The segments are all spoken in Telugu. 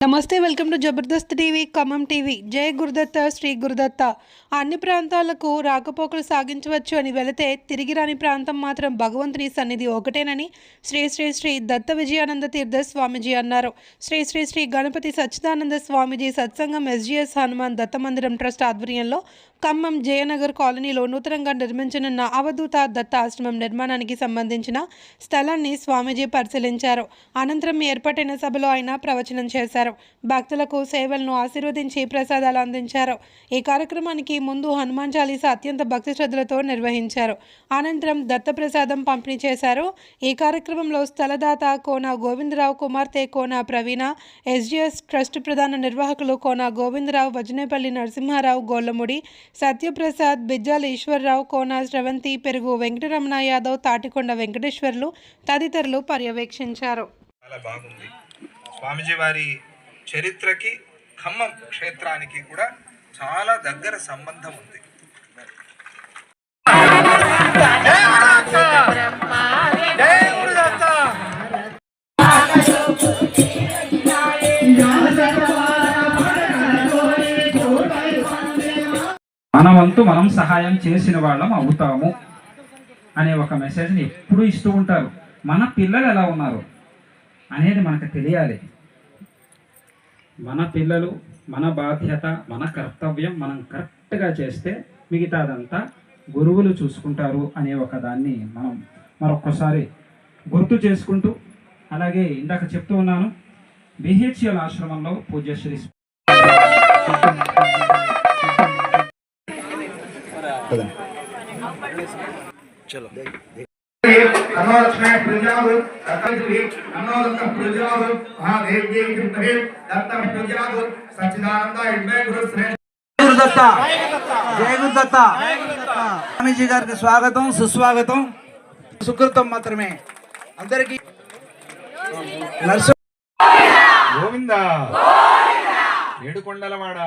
నమస్తే welcome to Jabardasth TV Khammam TV. జయ గురుదత్త శ్రీ గురుదత్త. అన్ని ప్రాంతాలకు రాకపోకలు సాగించవచ్చు అని వెళితే తిరిగి రాని ప్రాంతం మాత్రం భగవంతుని సన్నిధి ఒకటేనని శ్రీ శ్రీ శ్రీ దత్త విజయానంద తీర్థ స్వామీజీ అన్నారు. శ్రీ శ్రీ శ్రీ గణపతి సచ్చిదానంద స్వామీజీ సత్సంగం ఎస్జిఎస్ హనుమాన్ దత్త మందిరం ట్రస్ట్ ఆధ్వర్యంలో ఖమ్మం జయనగర్ కాలనీలో నూతనంగా నిర్మించనున్న అవధూత దత్త ఆశ్రమం నిర్మాణానికి సంబంధించిన స్థలాన్ని స్వామీజీ పరిశీలించారు. అనంతరం ఏర్పాటైన సభలో ఆయన ప్రవచనం చేశారు. భక్తులకు సేవలను ఆశీర్వదించి ప్రసాదాలు అందించారు. ఈ కార్యక్రమానికి ముందు హనుమాన్ చాలీసా అత్యంత భక్తి శ్రద్ధలతో నిర్వహించారు. అనంతరం దత్తప్రసాదం పంపిణీ చేశారు. ఈ కార్యక్రమంలో స్థలదాత కోన గోవిందరావు కుమార్తె కోన ప్రవీణ ఎస్జిఎస్ ట్రస్ట్ ప్రధాన నిర్వాహకులు కోన గోవిందరావు వజనేపల్లి నరసింహారావు గోల్లముడి సత్యప్రసాద్ బిజ్జాల ఈశ్వరరావు కోన స్రవంతి పెరుగు వెంకటరమణ యాదవ్ తాటికొండ వెంకటేశ్వర్లు తదితరులు పర్యవేక్షించారు. చాలా బాగుంది. స్వామిజీ వారి చరిత్రకి ఖమ్మం క్షేత్రానికి కూడా చాలా దగ్గర సంబంధం ఉంది. మన వంతు మనం సహాయం చేసిన వాళ్ళం అవుతాము అనే ఒక మెసేజ్ని ఎప్పుడూ ఇస్తూ ఉంటారు. మన పిల్లలు ఎలా ఉన్నారు అనేది మనకు తెలియాలి. మన పిల్లలు మన బాధ్యత మన కర్తవ్యం మనం కరెక్ట్గా చేస్తే మిగతాదంతా గురువులు చూసుకుంటారు అనే ఒక దాన్ని మనం మరొక్కసారి గుర్తు చేసుకుంటూ అలాగే ఇందాక చెప్తూ ఉన్నాను బిహెచ్ఎల్ ఆశ్రమంలో పూజ్యశ్రీ కర్ణోలక్ష్మే ప్రజాదు దత్తమిత్రి కర్ణోదత్త ప్రజాదు మహాదేవ్యై కృష్ణే దత్త ప్రజాదు సచ్చిదానంద ఇడ్మే గురు శ్రేష్ఠ. గురుదత్త. జయ స్వామీజీ గారికి స్వాగతం సుస్వాగతం. సుకృతం మాత్రమే. అందరికి నరసింహ గోవింద. ఏడుకొండలవాడ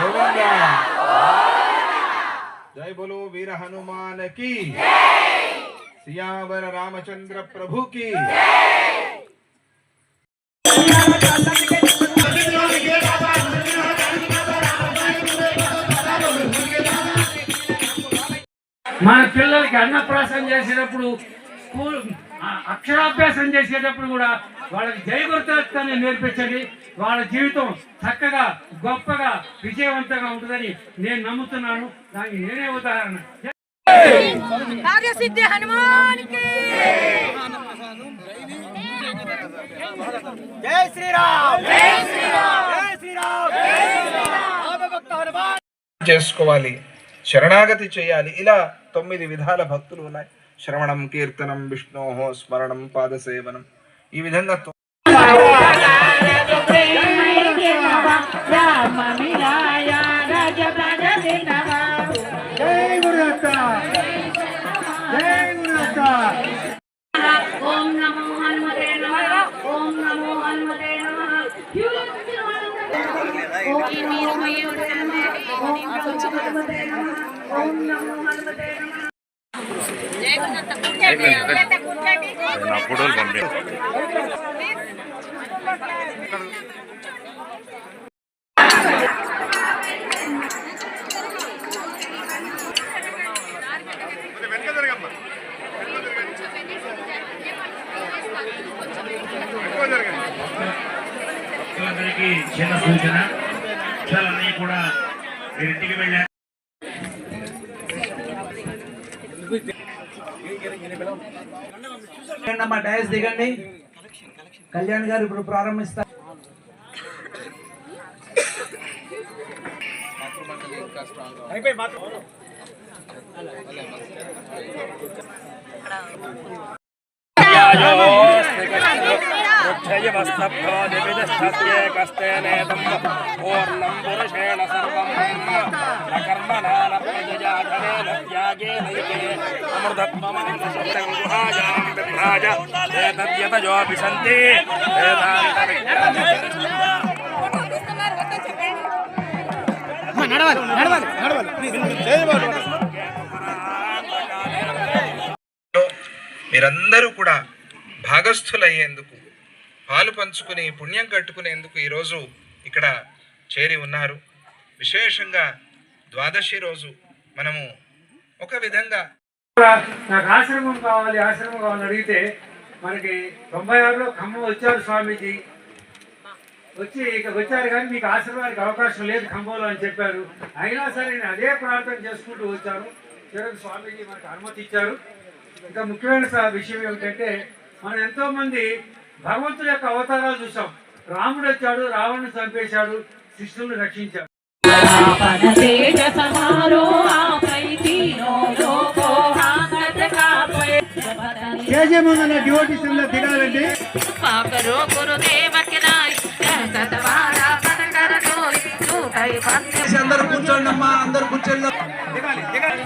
గోవింద. జై బోలో వీర హనుమాన్ సియావర రామచంద్ర ప్రభు కి మన పిల్లలకి అన్నప్రాసం చేసేటప్పుడు స్కూల్ అక్షరాభ్యాసం చేసేటప్పుడు కూడా వాళ్ళకి జయగుర్తాన్ని నేర్పించండి. వాళ్ళ జీవితం చక్కగా గొప్పగా విజయవంతంగా ఉంటుందని నేను నమ్ముతున్నాను. దానికి నేనే ఉదాహరణ. కార్యసిద్ధి హనుమానికి చేసుకోవాలి శరణాగతి చేయాలి ఇలా తొమ్మిది విధాల భక్తులు ఉన్నాయి శ్రవణం కీర్తనం విష్ణోహో స్మరణం పాదసేవనం ఈ విధంగా తొ- నా ఫోటోలు పంపి అందరికీ చిన్న సూచన. ఇంటికి వెళ్ళా అమ్మా దిగండి. కళ్యాణ్ గారు ఇప్పుడు ప్రారంభిస్తారు. పూర్ణం పురుషేణ సర్వం కర్మణాన ప్రజయాధనేన త్యాగేనైకే అమృతత్వమానసప్తం గుహాయాం విభ్రాజ ఏతద్యతయోపి సంతి మీరందరూ కూడా భాగస్థులయ్యేందుకు పాలు పంచుకుని పుణ్యం కట్టుకునేందుకు ఈరోజు ఇక్కడ చేరి ఉన్నారు. విశేషంగా ద్వాదశి రోజు మనము ఒక విధంగా నాకు ఆశ్రమం కావాలి ఆశ్రమం కావాలని అడిగితే మనకి తొంభై ఆరులో ఖమ్మం వచ్చారు స్వామీజీ. వచ్చి ఇక వచ్చారు కానీ మీకు ఆశ్రమానికి అవకాశం లేదు ఖమ్మంలో అని చెప్పారు. అయినా సరే నేను అదే ప్రార్థన చేసుకుంటూ వచ్చాను. చివరికి స్వామీజీ మనకు అనుమతి ఇచ్చారు. ఇంకా ముఖ్యమైన విషయం ఏమిటంటే మనం ఎంతోమంది భగవంతుడు యొక్క అవతారాలు చూసాం. రాముడు వచ్చాడు రావణ్ణి చంపేశాడు శిష్యుల్ని రక్షించాడు. కూర్చోండి. దిగాలి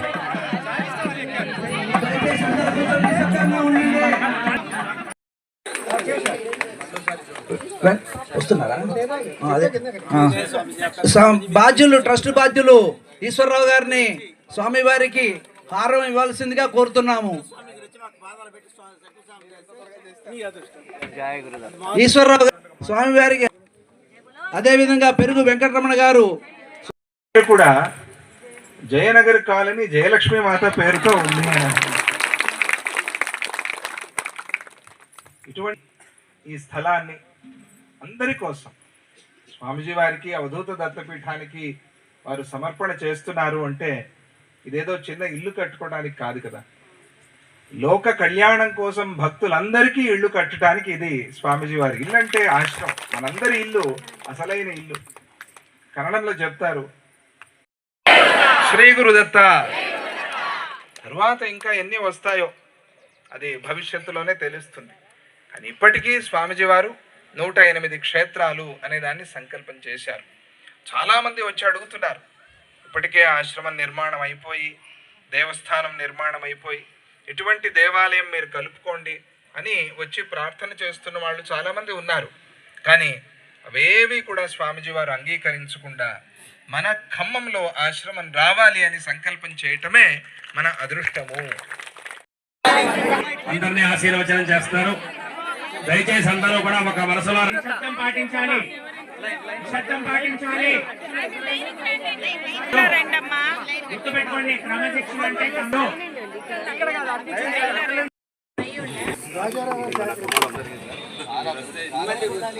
వస్తున్నారా? అదే. బాధ్యులు ట్రస్ట్ బాధ్యులు ఈశ్వరరావు గారిని స్వామివారికి హారం ఇవ్వాల్సిందిగా కోరుతున్నాము. ఈశ్వరరావు స్వామి స్వామివారికి అదేవిధంగా పెరుగు వెంకటరమణ గారు కూడా జయనగర్ కాలనీ జయలక్ష్మి మాత పేరుతో ఉంది. ఇటువంటి ఈ స్థలాన్ని అందరి కోసం. స్వామిజీ వారికి అవధూత దత్తపీఠానికి వారు సమర్పణ చేస్తున్నారు అంటే ఇదేదో చిన్న ఇల్లు కట్టుకోవడానికి కాదు కదా. లోక కళ్యాణం కోసం భక్తులందరికీ ఇల్లు కట్టడానికి ఇది స్వామిజీ వారి ఇల్లు అంటే ఆశ్రమం. మనందరి ఇల్లు అసలైన ఇల్లు. కన్నడంలో చెప్తారు శ్రీ గురుదత్త తరువాత ఇంకా ఎన్ని వస్తాయో అది భవిష్యత్తులోనే తెలుస్తుంది. కానీ ఇప్పటికీ స్వామిజీ వారు నూట ఎనిమిది క్షేత్రాలు అనే దాన్ని సంకల్పం చేశారు. చాలామంది వచ్చి అడుగుతున్నారు. ఇప్పటికే ఆశ్రమం నిర్మాణం అయిపోయి దేవస్థానం నిర్మాణం అయిపోయి ఇటువంటి దేవాలయం మీరు కలుపుకోండి అని వచ్చి ప్రార్థన చేస్తున్న వాళ్ళు చాలామంది ఉన్నారు. కానీ అవేవి కూడా స్వామిజీ వారు అంగీకరించకుండా మన ఖమ్మంలో ఆశ్రమం రావాలి అని సంకల్పం చేయటమే మన అదృష్టము. అందరినీ ఆశీర్వచనం చేస్తారు. దయచేసి అందరూ కూడా ఒక మనసులో చట్టం పాటించాలి. చట్టం పాటించాలి. గుర్తుపెట్టుకోండి క్రమశిక్షణ అంటే.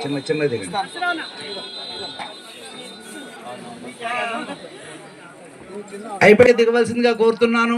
చిన్న చిన్నది అయిపోయి దిగవలసిందిగా కోరుతున్నాను.